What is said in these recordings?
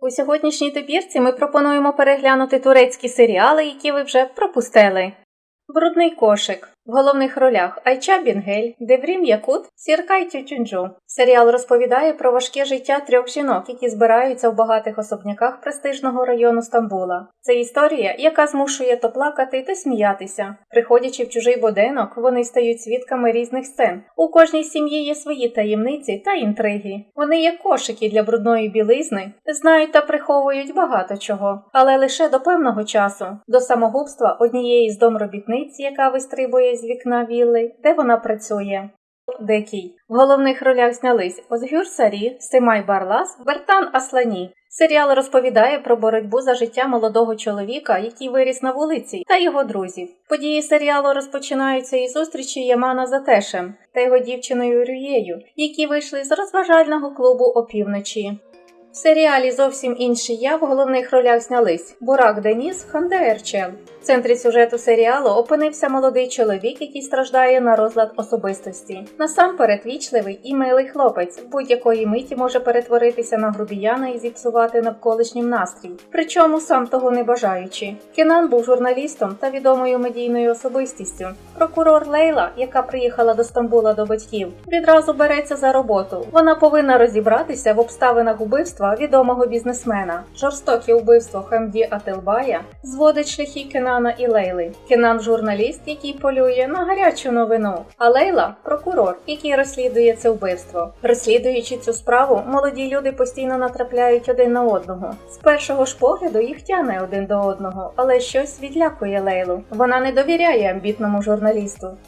У сьогоднішній добірці ми пропонуємо переглянути турецькі серіали, які ви вже пропустили. Брудний кошик. В головних ролях Айча Бінгель, Деврім Якут, Сіркай Тютюнджу. Серіал розповідає про важке життя трьох жінок, які збираються в багатих особняках престижного району Стамбула. Це історія, яка змушує то плакати, то сміятися. Приходячи в чужий будинок, вони стають свідками різних сцен. У кожній сім'ї є свої таємниці та інтриги. Вони як кошики для брудної білизни, знають та приховують багато чого, але лише до певного часу, до самогубства однієї з домробітниць, яка вистрибує з вікна вілли, де вона працює. Дикий. В головних ролях знялись Озгюр Сарі, Симай Барлас, Бертан Аслані. Серіал розповідає про боротьбу за життя молодого чоловіка, який виріс на вулиці, та його друзів. Події серіалу розпочинаються із зустрічі Ямана з Атешем та його дівчиною Рюєю, які вийшли з розважального клубу опівночі. В серіалі зовсім інші я в головних ролях знялись Бурак Деніс, Ханде Ерчел. В центрі сюжету серіалу опинився молодий чоловік, який страждає на розлад особистості. Насамперед вічливий і милий хлопець будь-якої миті може перетворитися на грубіяна і зіпсувати навколишнім настрій, причому сам того не бажаючи. Кенан був журналістом та відомою медійною особистістю. Прокурор Лейла, яка приїхала до Стамбула до батьків, відразу береться за роботу. Вона повинна розібратися в обставинах убивства відомого бізнесмена. Жорстоке вбивство Хамді Ателбая зводить шляхи Кенана і Лейли. Кенан журналіст, який полює на гарячу новину, а Лейла прокурор, який розслідує це вбивство. Розслідуючи цю справу, молоді люди постійно натрапляють один на одного. З першого ж погляду їх тяне один до одного, але щось відлякує Лейлу. Вона не довіряє амбітному журналісту,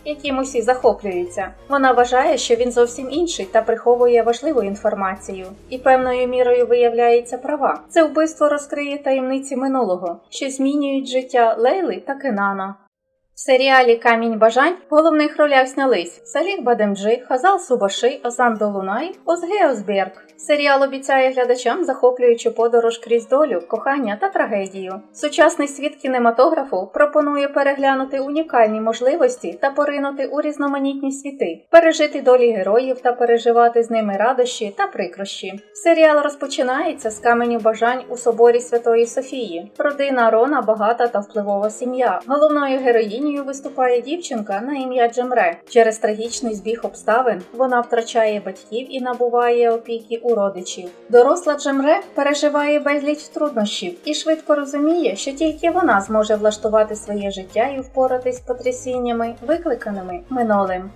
яким усі захоплюються. Вона вважає, що він зовсім інший та приховує важливу інформацію. І певною мірою виявляється права. Це вбивство розкриє таємниці минулого, що змінюють життя Лейли та Кенана. В серіалі Камінь бажань в головних ролях знялись Саліх Бадемджи, Хазал Субаши, Озан Долунай, Озге Озберг. Серіал обіцяє глядачам захоплюючу подорож крізь долю, кохання та трагедію. Сучасний світ кінематографу пропонує переглянути унікальні можливості та поринути у різноманітні світи, пережити долі героїв та переживати з ними радощі та прикрощі. Серіал розпочинається з каменю бажань у соборі Святої Софії. Родина Рона багата та впливова сім'я. Головною героїнею виступає дівчинка на ім'я Джемре. Через трагічний збіг обставин вона втрачає батьків і набуває опіки у родичів. Доросла Джемре переживає безліч труднощів і швидко розуміє, що тільки вона зможе влаштувати своє життя і впоратись з потрясіннями, викликаними минулим.